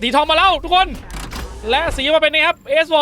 สีทองมาแล้วทุกคน และสีมาเป็นไงครับเอสโว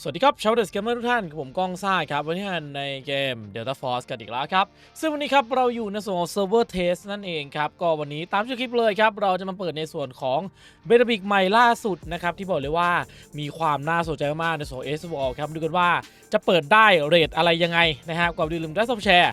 สวัสดีครับชาวเดสเกมเมอร์ทุกท่านผมก้องซ่าครับ วันนี้ในเกม Delta Force กันอีกแล้วครับ ซึ่งวันนี้ครับเราอยู่ในส่วนของ Server Test นั่นเองครับ ก็วันนี้ตามชื่อคลิปเลยครับ เราจะมาเปิดในส่วนของเบต้าบิกใหม่ล่าสุดนะครับ ที่บอกเลยว่ามีความน่าสนใจมากในส่วนเอสโวครับดูกันว่าจะเปิดได้เรทอะไรยังไงนะฮะก่อนอื่นลืมได้ซับแชร์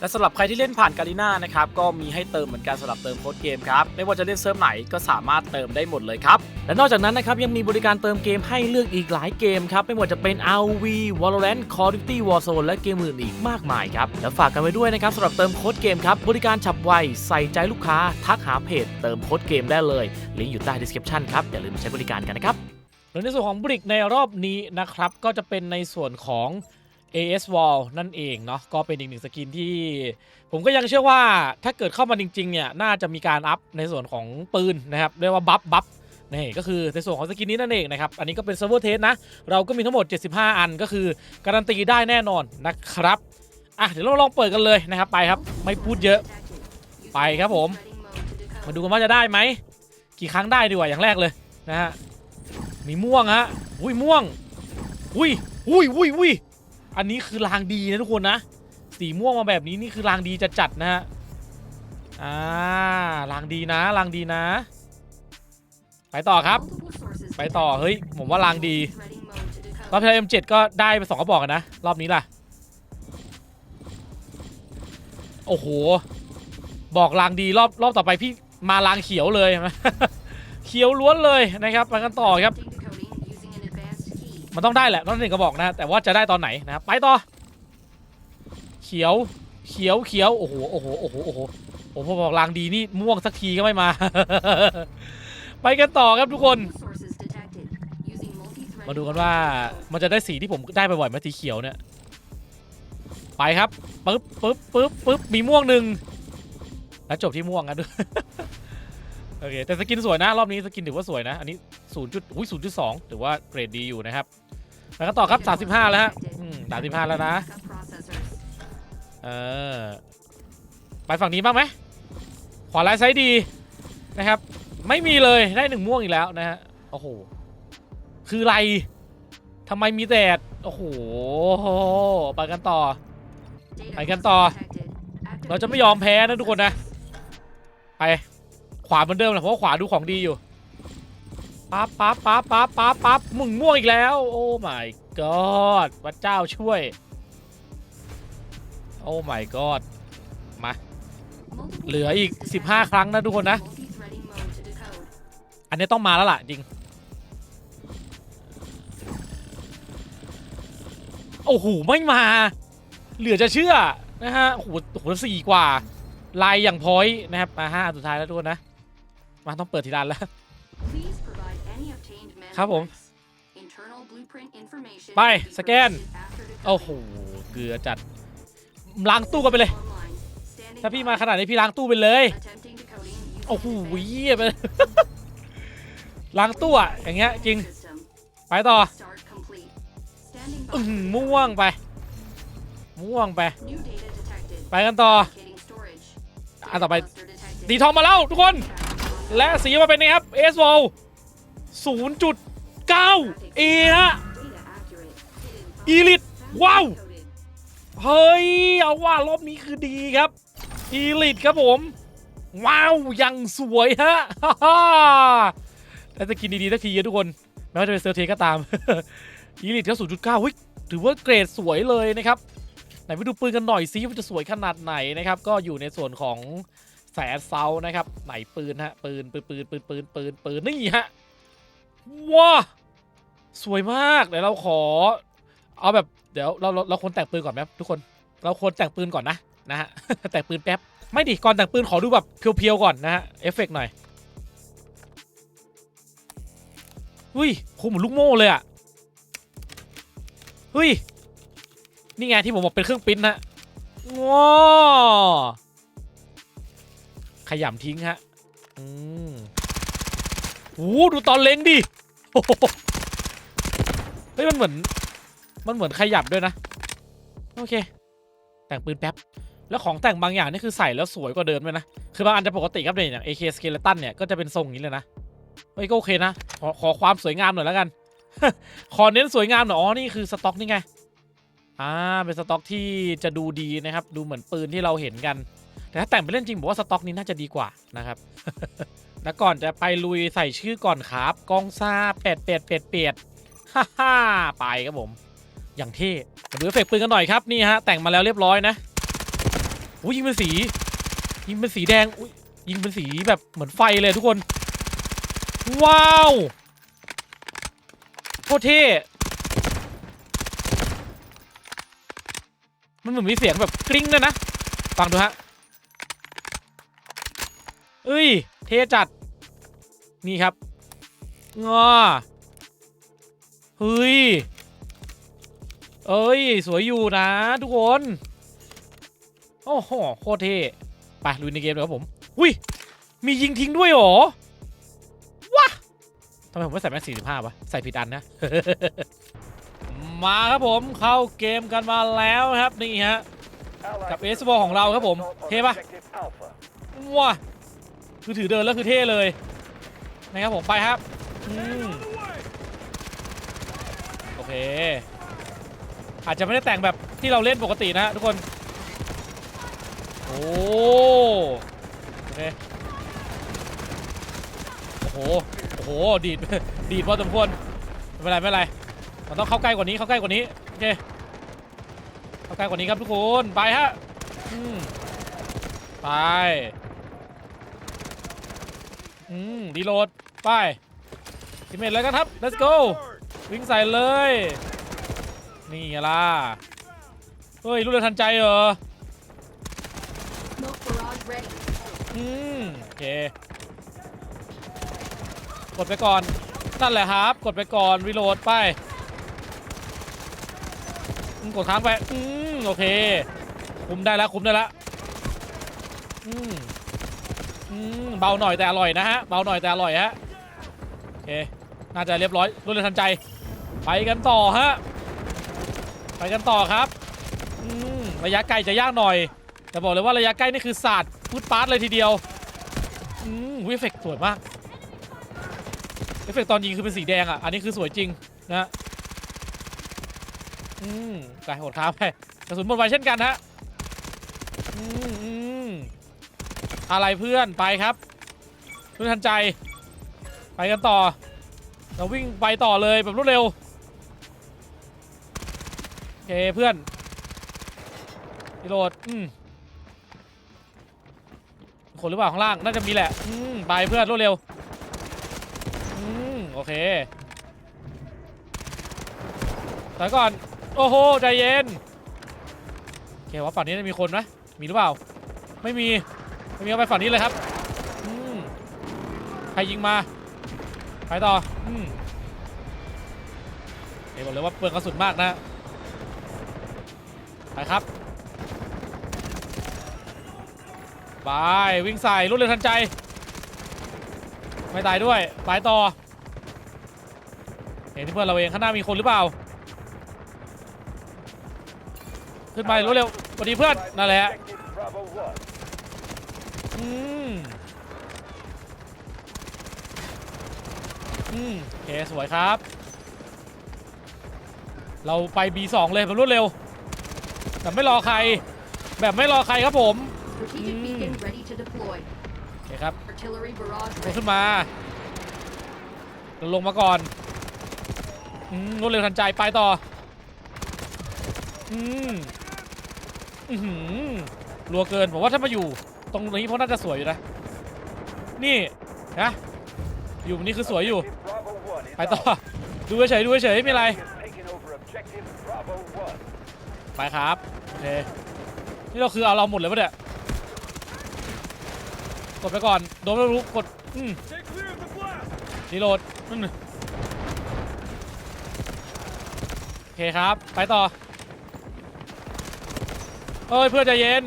และสำหรับใครที่เล่นผ่านการีน่านะครับก็มีให้เติมเหมือนกันสำหรับเติมโค้ดเกมครับไม่ว่าจะเล่นเซิร์ฟไหนก็สามารถเติมได้หมดเลยครับและนอกจากนั้นนะครับยังมีบริการเติมเกมให้เลือกอีกหลายเกมครับไม่ว่าจะเป็น RV Valorant Call of Duty Warzone และเกมอื่นอีกมากมายครับแล้วฝากกันไว้ด้วยนะครับสำหรับเติมโค้ดเกมครับบริการฉับไวใส่ใจลูกค้าทักหาเพจเติมโค้ดเกมได้เลยลิงก์อยู่ใต้ description ครับอย่าลืมมาใช้บริการกันนะครับแล้วในส่วนของบริกในรอบนี้นะครับก็จะเป็นในส่วนของ AS Wall นั่นเองเนาะก็เป็นอีกหนึ่งสกินที่ ผมก็ยังเชื่อว่าถ้าเกิดเข้ามาจริง ๆ เนี่ย น่าจะมีการอัพในส่วนของปืนนะครับ เรียกว่าบัฟบัฟนี่ก็คือในส่วนของสกินนี้นั่นเองนะครับ อันนี้ก็เป็นเซิร์ฟเวอร์เทสนะ เราก็มีทั้งหมด 75 อันก็คือการันตีได้แน่นอนนะครับ อะเดี๋ยวเราลองเปิดกันเลยนะครับไปครับ ไม่พูดเยอะ ไปครับผม มาดูกันว่าจะได้ไหมกี่ครั้งได้ดีกว่าอย่างแรกเลยนะฮะมีม่วงฮะอุ้ยม่วงอุ้ยอุ้ยอุ้ยอุ้ย อันนี้คือรางดีนะทุกคนนะ สีม่วงมาแบบนี้นี่คือรางดีจะจัดนะฮะ อ่ารางดีนะรางดีนะ ไปต่อครับ ไปต่อเฮ้ยผมว่ารางดีรอบที่แล้ว M7 ก็ได้ไปสองกระบอกนนะรอบนี้ล่ะ โอ้โห บอกรางดีรอบรอบต่อไปพี่มารางเขียวเลย เขียวล้วนเลยนะครับไปกันต่อครับ มันต้องได้แหละต้องหนึ่งกระบอกนะแต่ว่าจะได้ตอนไหนนะครับไปต่อ เขียวเขียวเขียวโอ้โหโอ้โหโอ้โหโอ้โหผมพอบอกลางดีนี่ม่วงสักทีก็ไม่มา ไปกันต่อครับทุกคน มาดูกันว่ามันจะได้สีที่ผมได้ไปบ่อยไหมสีเขียวเนี่ยไปครับปึ๊บปึ๊บปึ๊บปึ๊บมีม่วงหนึ่งแล้วจบที่ม่วงกันด้วย โอเคแต่สกินสวยนะ รอบนี้สกินถือว่าสวยนะ อันนี้0จุดอุ้ย0.2ถือว่าเกรดดีอยู่นะครับ แล้วก็ต่อครับ 35 แล้วฮะอืม35แล้วนะ เออ ไปฝั่งนี้บ้างไหมขวาไลท์ไซด์ดีนะครับ ไม่มีเลยได้หนึ่งม่วงอีกแล้วนะฮะ โอ้โห คืออะไรทำไมมีแต่โอ้โห ไปกันต่อ ไปกันต่อ เราจะไม่ยอมแพ้นะทุกคนนะ ไป ขวาเหมือนเดิมแหละเพราะว่าขวาดูของดีอยู่ปั๊บปั๊บปั๊บปั๊บปั๊บปั๊บมึงม่วงอีกแล้ว โอ้ my god พระเจ้าช่วย โอ้ my god มา เหลืออีก 15 ครั้งนะทุกคนนะ อันนี้ต้องมาแล้วล่ะ จริง โอ้โห ไม่มา เหลือจะเชื่อ นะฮะโอ้โหสี่กว่า ลายอย่างพอยต์นะครับ มาห้าสุดท้ายแล้วทุกคนนะ มาต้องเปิดทีละแล้ว ครับผม ไป สแกน โอ้โห เกลือจัด ล้างตู้กันไปเลย ถ้าพี่มาขนาดนี้พี่ล้างตู้ไปเลย โอ้โหเยี่ยไปล้างตู้อะอย่างเงี้ยจริง ไปต่ออือหือม่วงไป ม่วงไป ไปกันต่อ อันต่อไปสีทองมาแล้วทุกคน และสีมาเป็นไงครับเอสโว0.9เอฮะอีลิตว้าวเฮ้ยเอาว่ารอบนี้คือดีครับอีลิตครับผม ว้าวยังสวยฮะแต่จะกินดีๆสักทีอะทุกคนไม่ว่าจะเป็นเซอร์เทก็ตามอีลิตก็0.9เฮ้ยถือว่าเกรดสวยเลยนะครับไหนไปดูปืนกันหน่อยซิว่าจะสวยขนาดไหนนะครับ ก็อยู่ในส่วนของ แสนเซานะครับไหนปืนฮะปืนปืนปืนปืนปืนปืนปืนนี่ฮะว้าสวยมากเดี๋ยวเราขอ เอาแบบเดี๋ยวเราเราเราควรแต่งปืนก่อนไหมครับทุกคนเราควรแต่งปืนก่อนนะนะฮะแต่งปืนแป๊บไม่ดิก่อนแต่งปืนขอดูแบบเพียวๆก่อนนะฮะเอฟเฟกต์หน่อยอุ้ยคุมเหมือนลูกโม่เลยอะเฮ้ยนี่ไงที่ผมบอกเป็นเครื่องปิ้นนะว้า ขยำทิ้งฮะ อืมโอ้ดูตอนเล็งดิเฮ้ยมันเหมือน มันเหมือนขยับด้วยนะ โอเค แต่งปืนแป๊บ แล้วของแต่งบางอย่างนี่คือใส่แล้วสวยกว่าเดิมเลยนะ คือบางอันจะปกติครับเนี่ยอย่าง AK Skeleton เนี่ยก็จะเป็นทรงอย่างนี้เลยนะเฮ้ยก็โอเคนะ ขอขอความสวยงามหน่อยแล้วกัน ขอเน้นสวยงามหน่อย อ๋อ นี่คือสต็อกนี่ไง อ่า เป็นสต็อกที่จะดูดีนะครับ ดูเหมือนปืนที่เราเห็นกัน แต่ถ้าแต่งไปเล่นจริงผมว่าสต็อกนี้น่าจะดีกว่านะครับ แล้วก่อนจะไปลุยใส่ชื่อก่อนครับ กองซาเป็ดเป็ดเป็ดเป็ดฮ่าฮ่าไปครับผม อย่างเท่มาดูเอฟเฟกต์ปืนกันหน่อยครับนี่ฮะแต่งมาแล้วเรียบร้อยนะอุ้ยยิงเป็นสี ยิงเป็นสีแดงอุ้ยยิงเป็นสีแบบเหมือนไฟเลยทุกคน ว้าวโคตรเท่มันเหมือนมีเสียงแบบกริ๊งด้วยนะ ฟังดูฮะ เอ้ย เทจัด นี่ครับงอเฮ้ย เอ้ย สวยอยู่นะ ทุกคน โอ้โห โคตรเท่ ไปลุยในเกมเลยครับผม อุ้ย มียิงทิ้งด้วยหรอว้าทำไมผมไม่ใส่แม็กสี่สิบห้าวะ ใส่ผิดอันนะ มาครับผม เข้าเกมกันมาแล้วครับนี่ฮะ กับเอสบอของเราครับผม เท่ปะว้า คือถือเดินแล้วคือเท่เลยนะครับผมไปครับอโอเค อาจจะไม่ได้แต่งแบบที่เราเล่นปกตินะฮะทุกคน โอ้โอเคโอ้โหโอ้โหดีดดีดพอสมควรไม่เป็นไรไม่เป็นไรมันต้องเข้าใกล้กว่านี้เข้าใกล้กว่านี้โอเคเข้าใกล้กว่านี้ครับทุกคนไปฮะไป อืมดีโหลดไปทีมเมทเลยกันครับ let's go วิ่งใส่เลย นี่ไงล่ะ เฮ้ย รู้เร็วทันใจเหรอ อืมโอเค กดไปก่อน นั่นแหละครับ กดไปก่อนรีโหลดไป กดค้างไป อืมโอเค คุมได้แล้วคุมได้แล้วอืม เบาหน่อยแต่อร่อยนะฮะ เบาหน่อยแต่อร่อยฮะโอเคน่าจะเรียบร้อยรวดเร็วทันใจ ไปกันต่อฮะ ไปกันต่อครับระยะไกลจะยากหน่อย แต่บอกเลยว่าระยะใกล้นี่คือศาสตร์พุทปาร์ตเลยทีเดียวอืมวิเอฟเฟกต์สวยมากเอฟเฟกต์ตอนยิงคือเป็นสีแดงอะ อันนี้คือสวยจริงนะ อืมไปหดค้าไปกระสุนหมดไปเช่นกันฮะ อะไรเพื่อนไปครับเพื่อนทันใจ ไปกันต่อ เราวิ่งไปต่อเลยแบบรวดเร็วโอเคเพื่อนรีโหลดอืมคนหรือเปล่าข้างล่างน่าจะมีแหละอืมไปเพื่อนรวดเร็วอืมโอเคถอยก่อนโอ้โหใจเย็นโอเคว่าฝั่งนี้จะมีคนไหมมีหรือเปล่า ไม่มี มีเอาไปฝั่งนี้เลยครับอืมใครยิงมา ไปต่ออืมเอ้บอกเลยว่าเปลืองกระสุนมากนะไปครับไปวิ่งใส่รวดเร็วทันใจ ไม่ตายด้วยไปต่อเห็นที่เพื่อนเราเองข้างหน้ามีคนหรือเปล่า ขึ้นไปรวดเร็วสวัสดีเพื่อนนั่นแหละ อืมอืมโอเคสวยครับ เราไป B2 เลยแบบรวดเร็ว แบบไม่รอใคร แบบไม่รอใครครับผม Strategic Mm. beacon ready to deploy. โอเคครับ Artillery barrage ลง ready. ขึ้นมาเราลงมาก่อนอืมรวดเร็วทันใจไปต่อ อืม อือหือรัวเกิน ผมว่าถ้ามาอยู่ ตรงนี้เพราะน่าจะสวยอยู่นะ นี่นะอยู่ตรงนี้คือสวยอยู่ ไปต่อ ดูเฉยๆดูเฉยๆไม่เป็นไร ไปครับ โอเค นี่เราคือเอาเราหมดเลยปะเนี่ย กดไปก่อน โดนไม่รู้กด อืมรีโหลดอืมโอเคครับ ไปต่อเอ้ยเพื่อนใจเย็น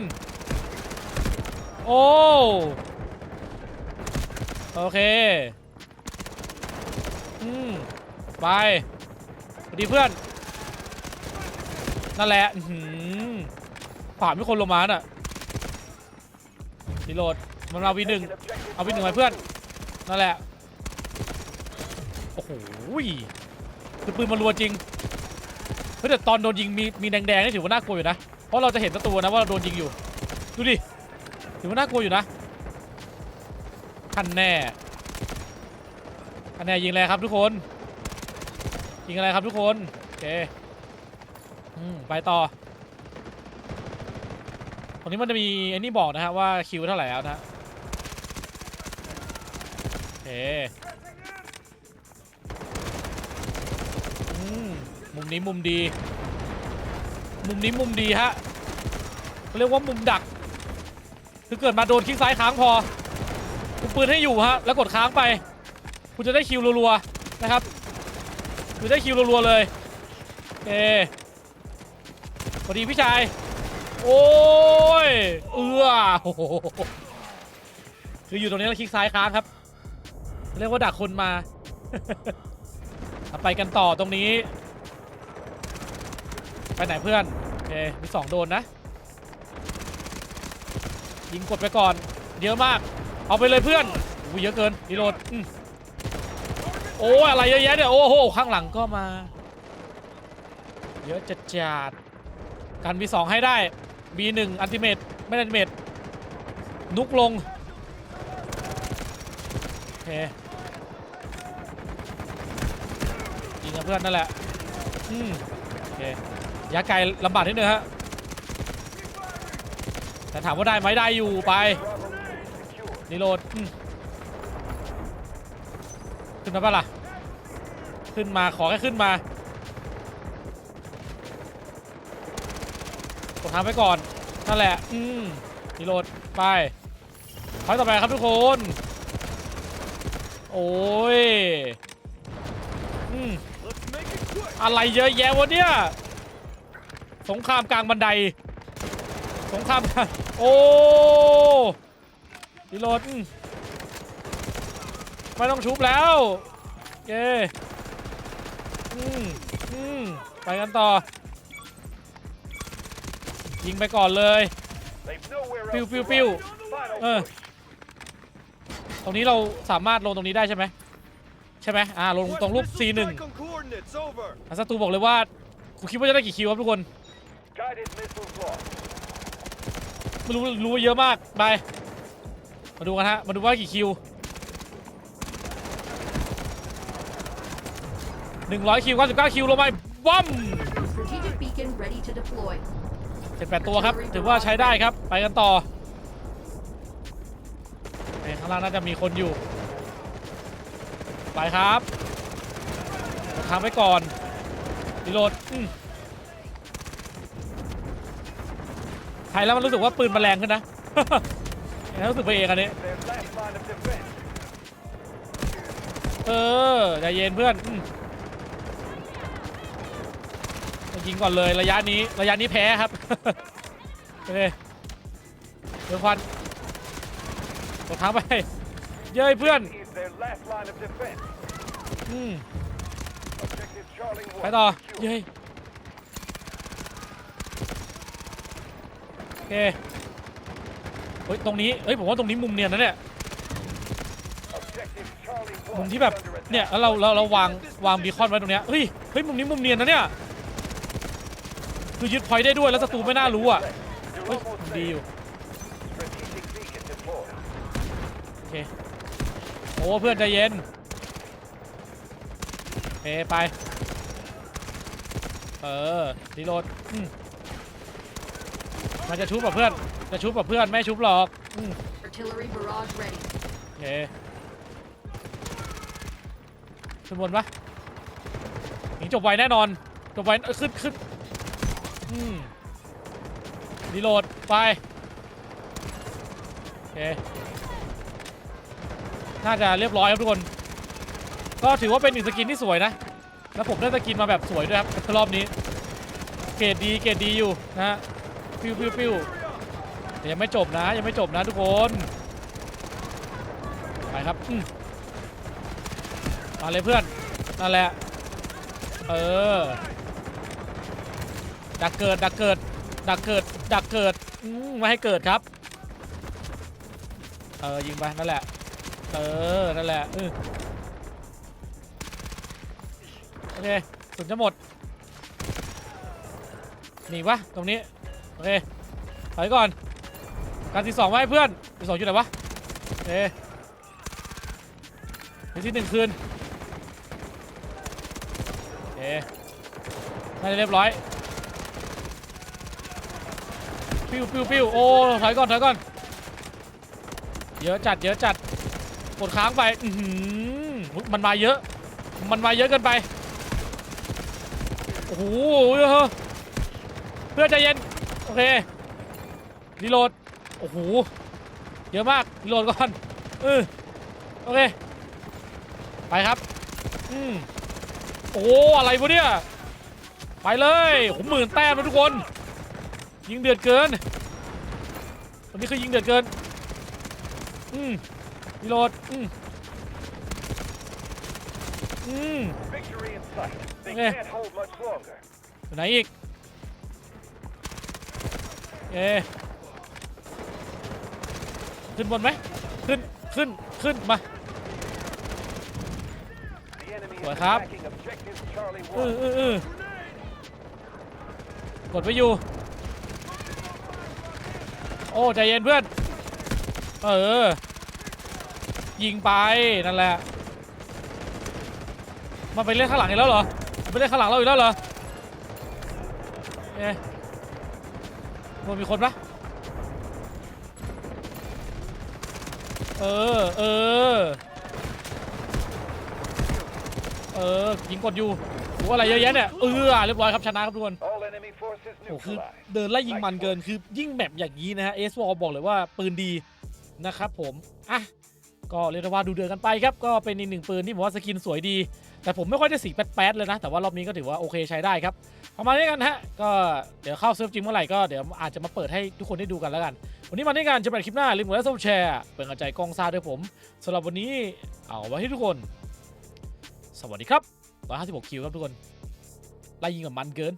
โอ้โอเคอืมไปสวัสดีเพื่อน นั่นแหละอื้อหือขวามีคนลงมาน่ะรีโหลดมันเอาวีหนึ่งเอาวีหนึ่งไปเพื่อน นั่นแหละ โอ้โหคือปืนมันรัวจริงเฮ้ยแต่ตอนโดนยิงมีมีแดงๆนี่ถือว่าน่ากลัวอยู่นะ เพราะเราจะเห็นศัตรูนะว่าเราโดนยิงอยู่ ดูดิ ถือว่าน่ากลัวอยู่นะคันแน่คันแน่ยิงอะไรครับทุกคน ยิงอะไรครับทุกคนโอเคอืมไปต่อตรงนี้มันจะมีไอ้นี่บอกนะฮะว่าคิวเท่าไหร่แล้วนะโอเคมุมนี้มุมดี มุมนี้มุมดีฮะเรียกว่ามุมดัก คือเกิดมาโดนคลิกซ้ายค้างพอคุณปืนให้อยู่ฮะแล้วกดค้างไปคุณจะได้คิวรัวๆนะครับคุณได้คิวรัวๆเลยโอเคสวัสดีพี่ชายโอ้ยเอือโหคืออยู่ตรงนี้แล้วคลิกซ้ายค้างครับ เรียกว่าดักคนมาเอาไปกันต่อตรงนี้ ไปไหนเพื่อน โอเค มีสองโดนนะ ยิงกดไปก่อน เยอะมาก เอาไปเลยเพื่อนอุ้เยอะเกินรีโหลดอืมโอ้ยอะไรเยอะแยะเนี่ยโอ้โหข้างหลังก็มา เยอะจัดจัดกัน B2 ให้ได้ B1 อันติเมตไม่อันติเมตนุกลงโอเคยิงกับเพื่อนนั่นแหละอืมโอเคยาไกลลำบากนิดนึงฮะ แต่ถามว่าได้ไหมได้อยู่ไปรีโหลดขึ้นมาปะล่ะ ขึ้นมาขอแค่ขึ้นมากดทางไปก่อน นั่นแหละ อืมรีโหลดไปพอยต่อไปครับทุกคน โอ้ยอืมอะไรเยอะแยะวะเนี่ย สงครามกลางบันได สงครามกลาง โอ้รีโหลดอืมไม่ต้องชุบแล้วเย้อืมอืมไปกันต่อ ยิงไปก่อนเลยปิ้วปิ้วปิ้วเออตรงนี้เราสามารถลงตรงนี้ได้ใช่ไหมใช่ไหมอ่าลงตรงรูป C1 อาซาตูบอกเลยว่าคุณคิดว่าจะได้กี่คิวครับทุกคนไม่ รู้รู้ว่าเยอะมาก ไป มาดูกันฮะ มาดูว่ากี่คิว100คิว99คิวลงไปบัม Strategic beacon ready to deploy. เจ็ดแปดตัวครับ ถือว่าใช้ได้ครับ ไปกันต่อเฮ้ยข้างล่างน่าจะมีคนอยู่ ไปครับกดทางไปก่อนรีโหลด อืมไทยแล้วมันรู้สึกว่าปืนมันแรงขึ้นนะ แล้วรู้สึกไปเองอันนี้ เออใจเย็นเพื่อนอืมยิงก่อนเลยระยะนี้ระยะนี้แพ้ครับ โอเคเดี๋ยวควันกทางไป เย้ยเพื่อนอืมไปต่อ เย้ยโอ เคเฮ้ยตรงนี้เฮ้ยผมว่าตรงนี้มุมเนียนนะเนี่ยมุมที่แบบเนี่ยแล้วเราเราเราวางวางบีคอนไว้ตรงเนี้ยเฮ้ยเฮ้ยมุมนี้มุมเนียนนะเนี่ยคือยึดพอยได้ด้วยแล้วศัตรูไม่น่ารู้อะเฮ้ยดีอยู่โอเคโอ้เพื่อนใจเย็นโอเคไปเออรีโหลดอืม มันจะชุบกับเพื่อน จะชุบกับเพื่อนไม่ชุบหรอกอืม Artillery barrage ready. โอเคขึ้นบนปะหนีจบไวแน่นอน จบไวเอ้ยขึ้นขึ้นอืมรีโหลดไปโอเคน่าจะเรียบร้อยครับทุกคน ก็ถือว่าเป็นหนึ่งสกินที่สวยนะ แล้วผมได้สกินมาแบบสวยด้วยครับรอบนี้ เกรดดีเกรดดีอยู่นะฮะ ปิ้วปิ้วปิ้วยังไม่จบนะยังไม่จบนะทุกคน ไปครับอืมาเลยเพื่อน นั่นแหละ เออ ดักเกิดดักเกิดดักเกิดดักเกิดไม่ให้เกิดครับ เออยิงไปนั่นแหละ เออ นั่นแหละโอเคสุดจะหมดหนีวะตรงนี้ โอเคถอยก่อน การที่สองไว้เพื่อนทีสองอยู่ไหนวะโอเคที่ที่หนึ่งคืนโอเคน่าจะเรียบร้อยปิ้วปิ้วปิ้วโอ้ถอยก่อนถอยก่อน เยอะจัด เยอะจัดกดค้างไปอืมันมาเยอะ มันมาเยอะเกินไป โอ้โหเพื่อนใจเย็น โอเครีโหลดโอ้โหเยอะมากรีโหลดก่อนเออโอเคไปครับอืมโอ้อะไรวะเนี่ยไปเลยผมหมื่นแต้มแล้วทุกคน ยิงเดือดเกินตอนนี้คือยิงเดือดเกินอืมรีโหลดอืมอืม Victory in sight. They Okay. can't hold much longer. อยู่ไหนอีก เอขึ้นบนไหมขึ้นขึ้นขึ้นมา The enemy is What hap- attacking objective Charlie เออเออเออกดไว้อยู่ โอ้ใจเย็นเพื่อน เออ ยิงไปนั่นแหละ มันไปเล่นข้างหลังอีกแล้วเหรอ ไปเล่นข้างหลังเราอีกแล้วเหรอเอ๊ะ มันมีคนปะเออ เออ เออยิงกดอยู่โอ้อะไรเยอะแยะเนี่ยเออเรียบร้อยครับชนะครับทุกคน All enemy forces โอ้คือ neutralized. เดินไล่ยิงมันเกินคือยิ่งแบบอย่างนี้นะฮะเอสวอลบอกเลยว่าปืนดีนะครับผม อะ ก็เรียกได้ว่าดูเดือดกันไปครับ ก็เป็นอีกหนึ่งปืนที่ผมว่าสกินสวยดี แต่ผมไม่ค่อยได้สีแป๊ดๆเลยนะ แต่ว่ารอบนี้ก็ถือว่าโอเคใช้ได้ครับประมาณนี้กันฮะ ก็เดี๋ยวเข้าเซิร์ฟจริงเมื่อไหร่ก็เดี๋ยวอาจจะมาเปิดให้ทุกคนได้ดูกันแล้วกัน วันนี้มาด้วยกันจะเป็นคลิปหน้าลืมกดไลค์ซับแชร์เป็นกำลังใจกองซาด้วยผมสำหรับวันนี้เอาไว้ให้ทุกคน สวัสดีครับ156คิวครับทุกคนไล่ยิงกับมันเกิน